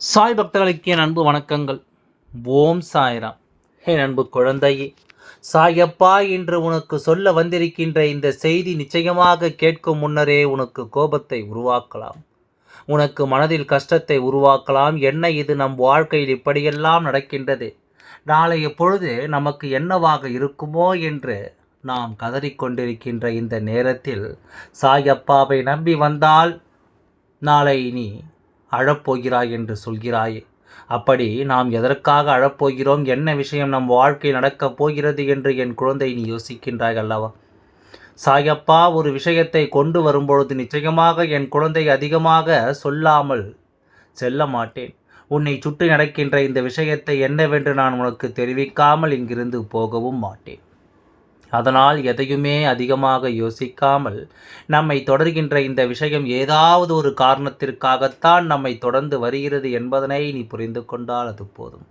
சாய் பக்தர்களுக்கு என் அன்பு வணக்கங்கள். ஓம் சாய்ராம். என் அன்பு குழந்தையே சாயப்பா என்று உனக்கு சொல்ல வந்திருக்கின்ற இந்த செய்தி நிச்சயமாக கேட்கும் முன்னரே உனக்கு கோபத்தை உருவாக்கலாம். உனக்கு மனதில் கஷ்டத்தை உருவாக்கலாம். என்ன இது? நம் வாழ்க்கையில் இப்படியெல்லாம் நடக்கின்றது. நாளைய பொழுது நமக்கு என்னவாக இருக்குமோ என்று நாம் கதறிக்கொண்டிருக்கின்ற இந்த நேரத்தில் சாயப்பாவை நம்பி வந்தால் நாளை நீ அழப்போகிறாய் என்று சொல்கிறாயே. அப்படி நாம் எதற்காக அழப்போகிறோம்? என்ன விஷயம் நம் வாழ்க்கை நடக்கப் போகிறது என்று என் குழந்தை நீ யோசிக்கின்றாய் அல்லவா? சாயப்பா ஒரு விஷயத்தை கொண்டு வரும்பொழுது நிச்சயமாக என் குழந்தை அதிகமாக சொல்லாமல் செல்ல மாட்டேன். உன்னை சுற்றி நடக்கின்ற இந்த விஷயத்தை என்னவென்று நான் உனக்கு தெரிவிக்காமல் இங்கிருந்து போகவும் மாட்டேன். அதனால் எதையுமே அதிகமாக யோசிக்காமல் நம்மை தொடர்கின்ற இந்த விஷயம் ஏதாவது ஒரு காரணத்திற்காகத்தான் நம்மை தொடர்ந்து வருகிறது என்பதனை நீ புரிந்து கொண்டால் அது போதும்.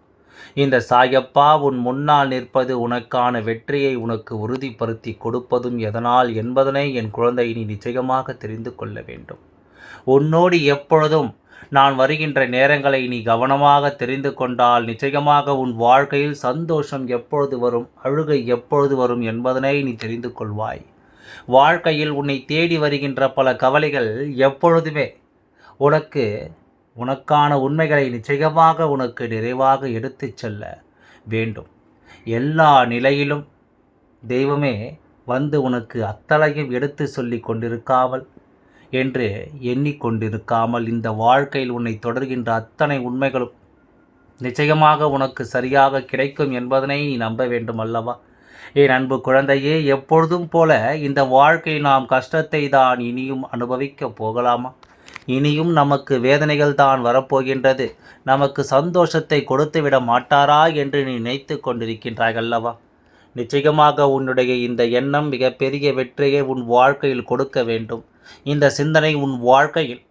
இந்த சாயப்பா உன் முன்னால் நிற்பது உனக்கான வெற்றியை உனக்கு உறுதிப்படுத்தி கொடுப்பதும் எதனால் என்பதனை என் குழந்தை நீ நிச்சயமாக தெரிந்து கொள்ள வேண்டும். உன்னோடு எப்பொழுதும் நான் வருகின்ற நேரங்களை நீ கவனமாக தெரிந்து கொண்டால் நிச்சயமாக உன் வாழ்க்கையில் சந்தோஷம் எப்பொழுது வரும் அழுகை எப்பொழுது வரும் என்பதனை நீ தெரிந்து கொள்வாய். வாழ்க்கையில் உன்னை தேடி வருகின்ற பல கவலைகள் எப்பொழுதுமே உனக்கு உனக்கான உண்மைகளை நிச்சயமாக உனக்கு நிறைவாக எடுத்துச் செல்ல வேண்டும். எல்லா நிலையிலும் தெய்வமே வந்து உனக்கு அத்தளையும் எடுத்து சொல்லி கொண்டிருக்காமல் என்று எண்ணிக்கொண்டிருக்காமல் இந்த வாழ்க்கையில் உன்னை தொடர்கின்ற அத்தனை உண்மைகளும் நிச்சயமாக உனக்கு சரியாக கிடைக்கும் என்பதனை நீ நம்ப வேண்டும் அல்லவா? என் அன்பு குழந்தையே எப்பொழுதும் போல இந்த வாழ்க்கை நாம் கஷ்டத்தை தான் இனியும் அனுபவிக்கப் போகலாமா? இனியும் நமக்கு வேதனைகள் தான் வரப்போகின்றது. நமக்கு சந்தோஷத்தை கொடுத்து விட மாட்டாரா என்று நீ நினைத்து கொண்டிருக்கின்றாய் அல்லவா? நிச்சயமாக உன்னுடைய இந்த எண்ணம் மிகப்பெரிய வெற்றியை உன் வாழ்க்கையில் கொடுக்க வேண்டும். இந்த சிந்தனை உன் வாழ்க்கையில்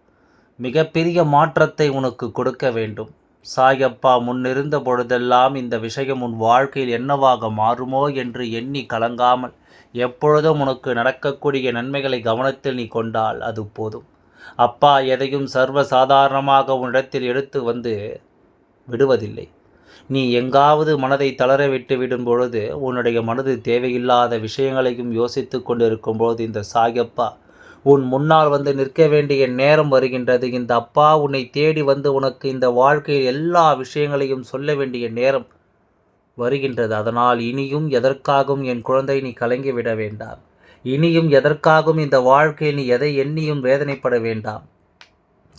மிகப்பெரிய மாற்றத்தை உனக்கு கொடுக்க வேண்டும். சாயப்பா முன்னிருந்த பொழுதெல்லாம் இந்த விஷயம் உன் வாழ்க்கையில் என்னவாக மாறுமோ என்று எண்ணி கலங்காமல் எப்பொழுதும் உனக்கு நடக்கக்கூடிய நன்மைகளை கவனத்தில் நீ கொண்டால் அது போதும். அப்பா எதையும் சர்வ சாதாரணமாக உன்னிடத்தில் எடுத்து வந்து விடுவதில்லை. நீ எங்காவது மனதை தளர விட்டு விடும் பொழுது உன்னுடைய மனது தேவையில்லாத விஷயங்களையும் யோசித்து கொண்டிருக்கும் பொழுது இந்த சாயப்பா உன் முன்னால் வந்து நிற்க வேண்டிய நேரம் வருகின்றது. இந்த அப்பா உன்னை தேடி வந்து உனக்கு இந்த வாழ்க்கையில் எல்லா விஷயங்களையும் சொல்ல வேண்டிய நேரம் வருகின்றது. அதனால் இனியும் எதற்காகவும் என் குழந்தை நீ கலங்கி விட வேண்டாம். இனியும் எதற்காகவும் இந்த வாழ்க்கையில் நீ எதை எண்ணியும் வேதனைப்பட வேண்டாம்.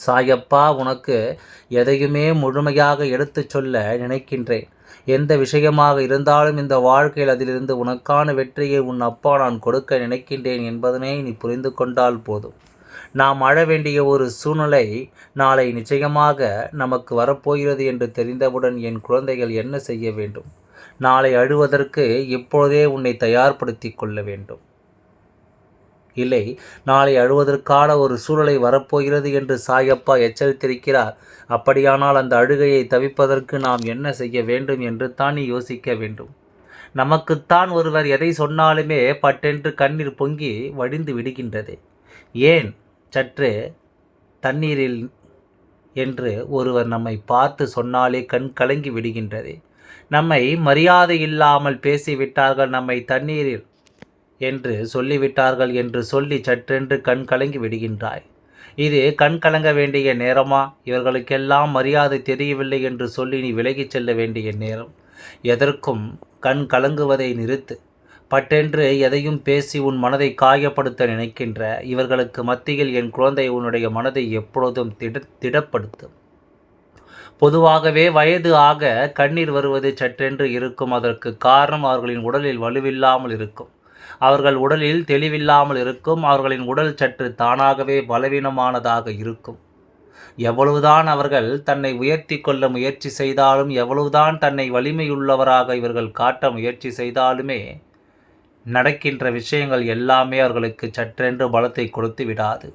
சாயப்பா உனக்கு எதையுமே முழுமையாக எடுத்துச் சொல்ல நினைக்கின்றேன். எந்த விஷயமாக இருந்தாலும் இந்த வாழ்க்கையில் அதிலிருந்து உனக்கான வெற்றியை உன் அப்பா நான் கொடுக்க நினைக்கின்றேன் என்பதனை நீ புரிந்து கொண்டால் போதும். நாம் அழ வேண்டிய ஒரு சூழ்நிலை நாளை நிச்சயமாக நமக்கு வரப்போகிறது என்று தெரிந்தவுடன் என் குழந்தைகள் என்ன செய்ய வேண்டும்? நாளை அழுவதற்கு இப்பொழுதே உன்னை தயார்படுத்தி கொள்ள வேண்டும். இல்லை நாளை அழுவதற்கான ஒரு சூழலை வரப்போகிறது என்று சாயப்பா எச்சரித்திருக்கிறார். அப்படியானால் அந்த அழுகையை தவிப்பதற்கு நாம் என்ன செய்ய வேண்டும் என்று தான் நீ யோசிக்க வேண்டும். நமக்குத்தான் ஒருவர் எதை சொன்னாலுமே பட்டென்று கண்ணீர் பொங்கி வடிந்து விடுகின்றது. ஏன்? சற்று தண்ணீரில் என்று ஒருவர் நம்மை பார்த்து சொன்னாலே கண் கலங்கி விடுகின்றது. நம்மை மரியாதை இல்லாமல் பேசிவிட்டார்கள் நம்மை தண்ணீரில் என்று சொல்லிவிட்டார்கள் என்று சொல்லி சற்றென்று கண் கலங்கி விடுகின்றாய். இது கண் கலங்க வேண்டிய நேரமா? இவர்களுக்கெல்லாம் மரியாதை தெரியவில்லை என்று சொல்லி நீ விலகிச் செல்ல வேண்டிய நேரம். எதற்கும் கண் கலங்குவதை நிறுத்து. பட்டென்று எதையும் பேசி உன் மனதை காயப்படுத்த நினைக்கின்ற இவர்களுக்கு மத்தியில் என் குழந்தை உன்னுடைய மனதை எப்பொழுதும் திட திடப்படுத்தும். பொதுவாகவே வயது ஆக கண்ணீர் வருவது சற்றென்று இருக்கும். அதற்கு காரணம் அவர்களின் உடலில் வலுவில்லாமல் இருக்கும். அவர்கள் உடலில் தெளிவில்லாமல் இருக்கும் அவர்களின் உடல் சற்று தானாகவே பலவீனமானதாக இருக்கும். எவ்வளவுதான் அவர்கள் தன்னை உயர்த்தி கொள்ள முயற்சி செய்தாலும் எவ்வளவுதான் தன்னை வலிமையுள்ளவராக இவர்கள் காட்ட முயற்சி செய்தாலுமே நடக்கின்ற விஷயங்கள் எல்லாமே அவர்களுக்கு சற்றென்று பலத்தை கொடுத்து விடாது.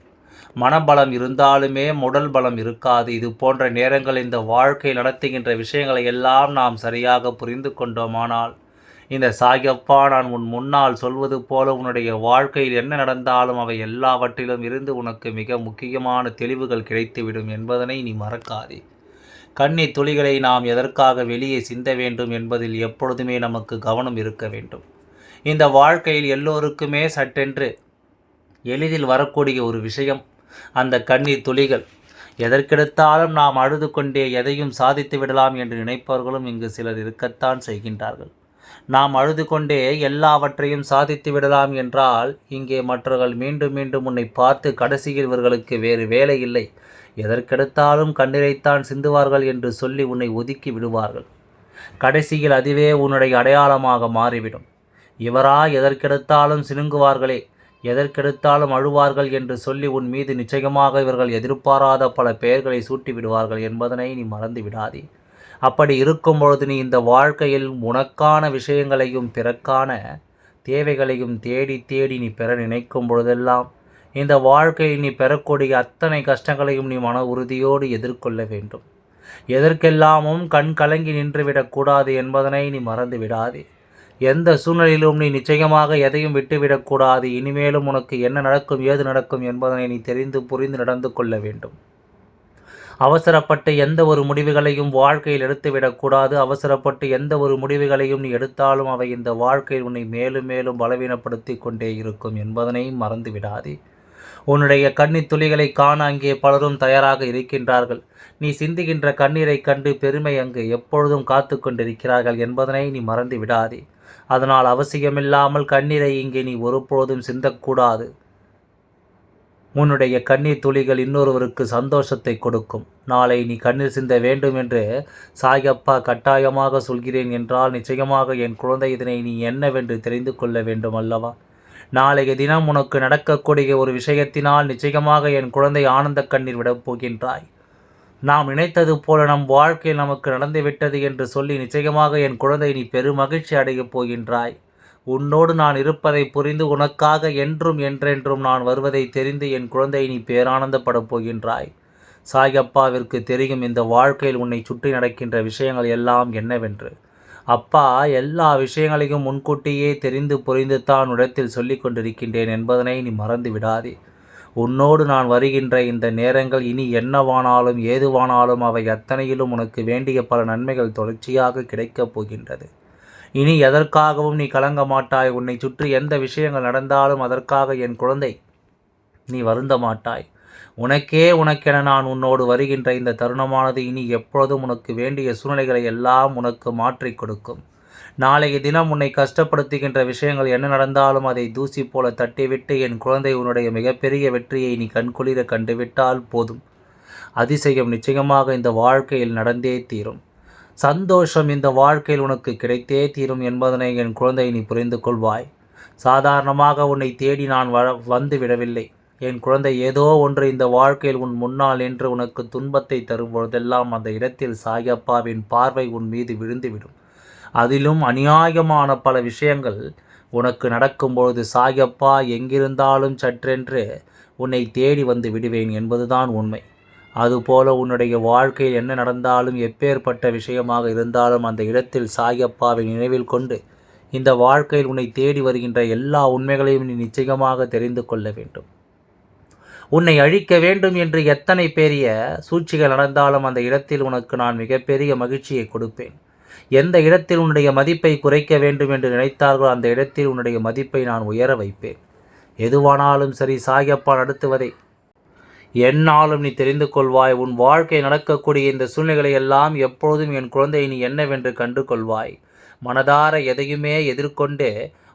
மனபலம் இருந்தாலுமே உடல் பலம் இருக்காது. இது போன்ற நேரங்கள் இந்த வாழ்க்கை நடத்துகின்ற விஷயங்களை எல்லாம் நாம் சரியாக புரிந்து கொண்டோமானால் இந்த சாயப்பா நான் உன் முன்னால் சொல்வது போல உன்னுடைய வாழ்க்கையில் என்ன நடந்தாலும் அவை எல்லாவற்றிலும் இருந்து உனக்கு மிக முக்கியமான தெளிவுகள் கிடைத்துவிடும் என்பதனை நீ மறக்காதே. கண்ணி துளிகளை நாம் எதற்காக வெளியே சிந்த வேண்டும் என்பதில் எப்பொழுதுமே நமக்கு கவனம் இருக்க வேண்டும். இந்த வாழ்க்கையில் எல்லோருக்குமே சட்டென்று எளிதில் வரக்கூடிய ஒரு விஷயம் அந்த கண்ணீர் துளிகள். எதற்கெடுத்தாலும் நாம் அழுது கொண்டே எதையும் சாதித்து விடலாம் என்று நினைப்பவர்களும் இங்கு சிலர் இருக்கத்தான் செய்கின்றார்கள். நாம் அழுது கொண்டே எல்லாவற்றையும் சாதித்து விடலாம் என்றால் இங்கே மற்றவர்கள் மீண்டும் மீண்டும் உன்னை பார்த்து கடைசியில் இவர்களுக்கு வேறு வேலை இல்லை. எதற்கெடுத்தாலும் கண்ணீரைத்தான் சிந்துவார்கள் என்று சொல்லி உன்னை ஒதுக்கி விடுவார்கள். கடைசியில் அதுவே உன்னுடைய அடையாளமாக மாறிவிடும். இவரா எதற்கெடுத்தாலும் சினுங்குவார்களே எதற்கெடுத்தாலும் அழுவார்கள் என்று சொல்லி உன் மீது நிச்சயமாக இவர்கள் எதிர்பாராத பல பெயர்களை சூட்டி விடுவார்கள் என்பதனை நீ மறந்து விடாதே அப்படி இருக்கும் பொழுது நீ இந்த வாழ்க்கையில் உனக்கான விஷயங்களையும் பிறக்கான தேவைகளையும் தேடி தேடி நீ பெற நினைக்கும் பொழுதெல்லாம் இந்த வாழ்க்கையில் நீ பெறக்கூடிய அத்தனை கஷ்டங்களையும் நீ மன உறுதியோடு எதிர்கொள்ள வேண்டும். எதற்கெல்லாமும் கண் கலங்கி நின்றுவிடக்கூடாது என்பதனை நீ மறந்து விடாதே. எந்த சூழ்நிலையிலும் நீ நிச்சயமாக எதையும் விட்டுவிடக்கூடாது இனிமேலும் உனக்கு என்ன நடக்கும் ஏது நடக்கும் என்பதனை நீ தெரிந்து புரிந்து நடந்து கொள்ள வேண்டும். அவசரப்பட்டு எந்த ஒரு முடிவுகளையும் வாழ்க்கையில் எடுத்துவிடக்கூடாது அவசரப்பட்டு எந்த ஒரு முடிவுகளையும் நீ எடுத்தாலும் அவை இந்த வாழ்க்கையில் உன்னை மேலும் மேலும் பலவீனப்படுத்தி கொண்டே இருக்கும் என்பதனையும் மறந்து விடாதே உன்னுடைய கண்ணீர் துளிகளை காண அங்கே பலரும் தயாராக இருக்கின்றார்கள். நீ சிந்துகின்ற கண்ணீரை கண்டு பெருமை அங்கு எப்பொழுதும் காத்து கொண்டிருக்கிறார்கள் என்பதனை நீ மறந்து விடாதே அதனால் அவசியமில்லாமல் கண்ணீரை இங்கே நீ ஒருபொழுதும் சிந்தக்கூடாது. உன்னுடைய கண்ணீர் துளிகள் இன்னொருவருக்கு சந்தோஷத்தை கொடுக்கும். நாளை நீ கண்ணீர் சிந்த வேண்டும் என்று சாயப்பா கட்டாயமாக சொல்கிறேன் என்றால் நிச்சயமாக என் குழந்தை இதனை நீ என்னவென்று தெரிந்து கொள்ள வேண்டும் அல்லவா? நாளைய தினம் உனக்கு நடக்கக்கூடிய ஒரு விஷயத்தினால் நிச்சயமாக என் குழந்தை ஆனந்த கண்ணீர் விடப் போகின்றாய். நாம் நினைத்தது போல நம் வாழ்க்கையில் நமக்கு நடந்துவிட்டது என்று சொல்லி நிச்சயமாக என் குழந்தை நீ பெருமகிழ்ச்சி அடையப் போகின்றாய். உன்னோடு நான் இருப்பதை புரிந்து உனக்காக என்றும் என்றென்றும் நான் வருவதை தெரிந்து என் குழந்தை நீ பேரானந்தப்படப் போகின்றாய். சாயப்பாவிற்கு தெரியும் இந்த வாழ்க்கையில் உன்னை சுற்றி நடக்கின்ற விஷயங்கள் எல்லாம் என்னவென்று. அப்பா எல்லா விஷயங்களையும் முன்கூட்டியே தெரிந்து புரிந்து தான் இடத்தில் சொல்லி கொண்டிருக்கின்றேன் என்பதனை நீ மறந்து விடாதே. உன்னோடு நான் வருகின்ற இந்த நேரங்கள் இனி என்னவானாலும் ஏதுவானாலும் அவை அத்தனையிலும் உனக்கு வேண்டிய பல நன்மைகள் தொடர்ச்சியாக கிடைக்கப் போகின்றது. இனி எதற்காகவும் நீ கலங்க மாட்டாய். உன்னை சுற்றி எந்த விஷயங்கள் நடந்தாலும் அதற்காக என் குழந்தை நீ வருந்த மாட்டாய். உனக்கே உனக்கென நான் உன்னோடு வருகின்ற இந்த தருணமானது இனி எப்பொழுதும் உனக்கு வேண்டிய சூழ்நிலைகளை எல்லாம் உனக்கு மாற்றி கொடுக்கும். நாளைய தினம் உன்னை கஷ்டப்படுத்துகின்ற விஷயங்கள் என்ன நடந்தாலும் அதை தூசி போல தட்டிவிட்டு என் குழந்தை உன்னுடைய மிகப்பெரிய வெற்றியை நீ கண்குளிர கண்டுவிட்டால் போதும். அதிசயம் நிச்சயமாக இந்த வாழ்க்கையில் நடந்தே தீரும். சந்தோஷம் இந்த வாழ்க்கையில் உனக்கு கிடைத்தே தீரும் என்பதனை என் குழந்தை நீ புரிந்து கொள்வாய். சாதாரணமாக உன்னை தேடி நான் வ வந்து விடவில்லை. என் குழந்தை ஏதோ ஒன்று இந்த வாழ்க்கையில் உன் முன்னால் என்று உனக்கு துன்பத்தை தரும் பொழுதெல்லாம் அந்த இடத்தில் சாயப்பாவின் பார்வை உன் மீது விழுந்துவிடும். அதிலும் அநியாயமான பல விஷயங்கள் உனக்கு நடக்கும்பொழுது சாயப்பா எங்கிருந்தாலும் சற்றென்று உன்னை தேடி வந்து விடுவேன் என்பதுதான் உண்மை. அதுபோல உன்னுடைய வாழ்க்கையில் என்ன நடந்தாலும் எப்பேற்பட்ட விஷயமாக இருந்தாலும் அந்த இடத்தில் சாயப்பாவை நினைவில் கொண்டு இந்த வாழ்க்கையில் உன்னை தேடி வருகின்ற எல்லா உண்மைகளையும் நீ நிச்சயமாக தெரிந்து கொள்ள வேண்டும். உன்னை அழிக்க வேண்டும் என்று எத்தனை பெரிய சூழ்ச்சிகள் நடந்தாலும் அந்த இடத்தில் உனக்கு நான் மிகப்பெரிய மகிழ்ச்சியை கொடுப்பேன். எந்த இடத்தில் உன்னுடைய மதிப்பை குறைக்க வேண்டும் என்று நினைத்தார்களோ அந்த இடத்தில் உன்னுடைய மதிப்பை நான் உயர வைப்பேன். எதுவானாலும் சரி சாயப்பா நடத்துவதை என்னாலும் நீ தெரிந்து கொள்வாய். உன் வாழ்க்கை நடக்கக்கூடிய இந்த சூழ்நிலைகளை எல்லாம் எப்பொழுதும் என் குழந்தை நீ என்னவென்று கண்டு கொள்வாய். மனதார எதையுமே எதிர்கொண்டு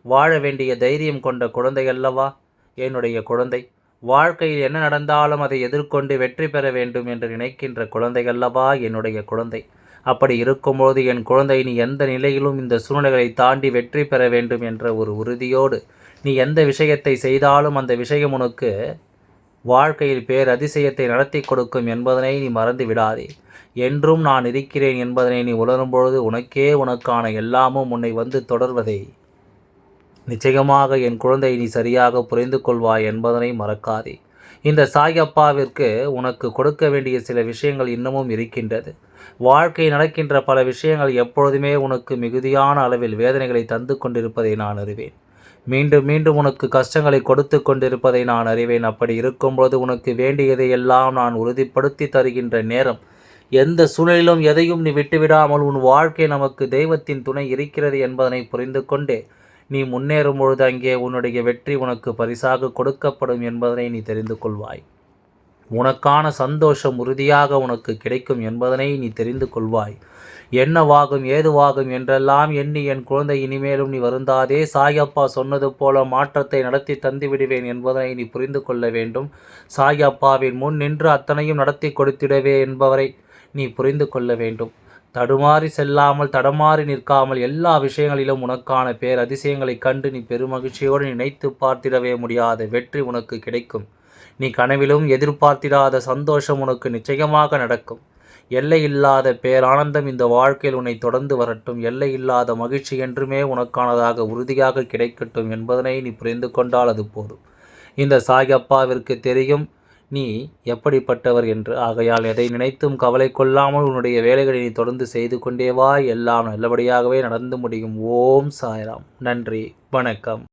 வாழ வேண்டிய தைரியம் கொண்ட குழந்தை அல்லவா? என்னுடைய குழந்தை வாழ்க்கையில் என்ன நடந்தாலும் அதை எதிர்கொண்டு வெற்றி பெற வேண்டும் என்று நினைக்கின்ற குழந்தைகளவா என்னுடைய குழந்தை அப்படி இருக்கும்போது என் குழந்தை நீ எந்த நிலையிலும் இந்த சூழ்நிலைகளை தாண்டி வெற்றி பெற வேண்டும் என்ற ஒரு உறுதியோடு நீ எந்த விஷயத்தை செய்தாலும் அந்த விஷயம் உனக்கு வாழ்க்கையில் பேர் அதிசயத்தை நடத்தி கொடுக்கும் என்பதனை நீ மறந்து விடாதே என்றும் நான் இருக்கிறேன் என்பதனை நீ உணரும்பொழுது உனக்கே உனக்கான எல்லாமும் உன்னை வந்து தொடர்வதை. நிச்சயமாக என் குழந்தை நீ சரியாக புரிந்து கொள்வாய் என்பதனை மறக்காதே. இந்த சாயப்பாவிற்கு உனக்கு கொடுக்க வேண்டிய சில விஷயங்கள் இன்னமும் இருக்கின்றது. வாழ்க்கை நடக்கின்ற பல விஷயங்கள் எப்பொழுதுமே உனக்கு மிகுதியான அளவில் வேதனைகளை தந்து கொண்டிருப்பதை நான் அறிவேன். மீண்டும் மீண்டும் உனக்கு கஷ்டங்களை கொடுத்து கொண்டிருப்பதை நான் அறிவேன். அப்படி இருக்கும்போது உனக்கு வேண்டியதை எல்லாம் நான் உறுதிப்படுத்தி தருகின்ற நேரம். எந்த சூழலிலும் எதையும் நீ விட்டுவிடாமல் உன் வாழ்க்கை நமக்கு தெய்வத்தின் துணை இருக்கிறது என்பதனை புரிந்து கொண்டே நீ முன்னேறும் பொழுது அங்கே உன்னுடைய வெற்றி உனக்கு பரிசாக கொடுக்கப்படும் என்பதனை நீ தெரிந்து கொள்வாய். உனக்கான சந்தோஷம் உறுதியாக உனக்கு கிடைக்கும் என்பதனை நீ தெரிந்து கொள்வாய். என்னவாகும் ஏதுவாகும் என்றெல்லாம் எண்ணி என் குழந்தை இனிமேலும் நீ வருந்தாதே. சாயப்பா சொன்னது போல மாற்றத்தை நடத்தி தந்து விடுவேன் என்பதனை நீ புரிந்து கொள்ள வேண்டும். சாயப்பாவின் முன் நின்று அத்தனையும் நடத்தி கொடுத்திடவே என்பவரை நீ புரிந்து கொள்ள வேண்டும். தடுமாறி செல்லாமல் தடமாறி நிற்காமல் எல்லா விஷயங்களிலும் உனக்கான பேர் அதிசயங்களை கண்டு நீ பெருமகிழ்ச்சியோடு நினைத்து பார்த்திடவே முடியாத வெற்றி உனக்கு கிடைக்கும். நீ கனவிலும் எதிர்பார்த்திடாத சந்தோஷம் உனக்கு நிச்சயமாக நடக்கும். எல்லை இல்லாத பேரானந்தம் இந்த வாழ்க்கையில் உன்னை தொடர்ந்து வரட்டும். எல்லை இல்லாத மகிழ்ச்சி என்றுமே உனக்கானதாக உறுதியாக கிடைக்கட்டும் என்பதனை நீ புரிந்து கொண்டால் அது போதும். இந்த சாயப்பாவிற்கு தெரியும் நீ எப்படிப்பட்டவர் என்று. ஆகையால் எதை நினைத்தும் கவலை கொள்ளாமல் உன்னுடைய வேலைகளை நீ தொடர்ந்து செய்து கொண்டே வா. எல்லாம் நல்லபடியாகவே நடந்து முடியும். ஓம் சாய்ராம். நன்றி. வணக்கம்.